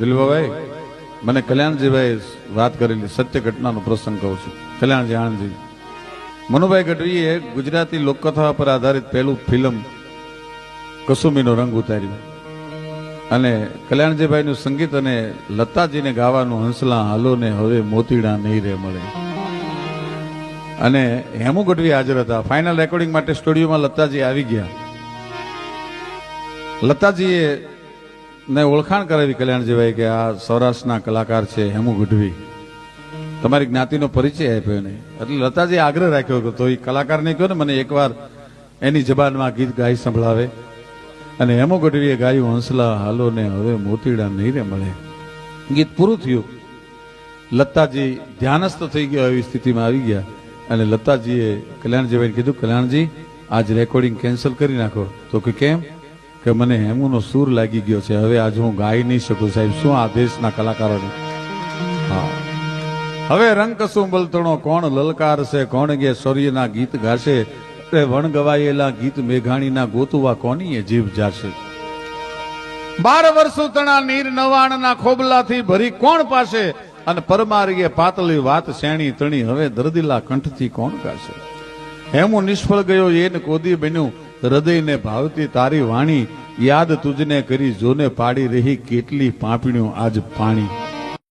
દિલવાભાઈ મને કલ્યાણજીભાઈ વાત કરેલી સત્ય ઘટનાનો પ્રસંગ કહું છું. કલ્યાણજી આણંદજી. મનુભાઈ ગઢવીએ ગુજરાતી લોકકથા પર આધારિત પહેલું ફિલ્મ કસુમીનો રંગ ઉતાર્યું. અને કલ્યાણજીભાઈનું સંગીત અને લતાજીને ગાવાનું હંસલા હાલો ને હવે મોતીડા નહીં રે મળે. અને હેમુ ગઢવી હાજર હતા. ફાઇનલ રેકોર્ડિંગ માટે સ્ટુડિયોમાં લતાજી આવી ગયા. લતાજીએ ને ઓળખાણ કરાવી કલ્યાણજીભાઈ કે આ સૌરાષ્ટ્રના કલાકાર છે હેમુ ગઢવી. તમારી જ્ઞાતિનો પરિચય આપ્યો એને. એટલે લતાજી આગ્રહ રાખ્યો હતો એ કલાકારને કહો ને, મને એકવાર એની જબાનમાં ગીત ગાઈ સંભળાવે. અને હેમુ ગઢવીએ ગાયું, હંસલા હાલો ને હવે મોતીડા નહીં રે મળે. ગીત પૂરું થયું. લતાજી ધ્યાનસ્થ થઈ ગયો એવી સ્થિતિમાં આવી ગયા. અને લતાજીએ કલ્યાણજીભાઈને કીધું, કલ્યાણજી, આજ રેકોર્ડિંગ કેન્સલ કરી નાખો. તો કે કેમ? કે મને હેમુનો સૂર લાગી ગયો છે. હવે આજ હું ગાઈ નહીં શકું સાહેબ. શું આ દેશના કલાકારોને? હા. હવે રંગ કસું બલતણો કોણ લલકાર છે કોણ ગે સૂર્યના ગીત ગાશે? તે વણ ગવાયેલા ગીત મેઘાણીના ગોતુવા કોની એ જીભ જાશે? બાર વર્ષો તણા નીર નવાણના ખોબલાથી ભરી કોણ પાસે અને પરમારીએ પાતળી વાત શેણી તણી. હવે દર્દીલા કંઠથી કોણ ગાશે? હેમું નિષ્ફળ ગયો, એને કોદી બન્યું. હૃદયને ભાવતી તારી વાણી યાદ તુજને કરી જોને પાડી રહી કેટલી પાપણીઓ આજ પાણી.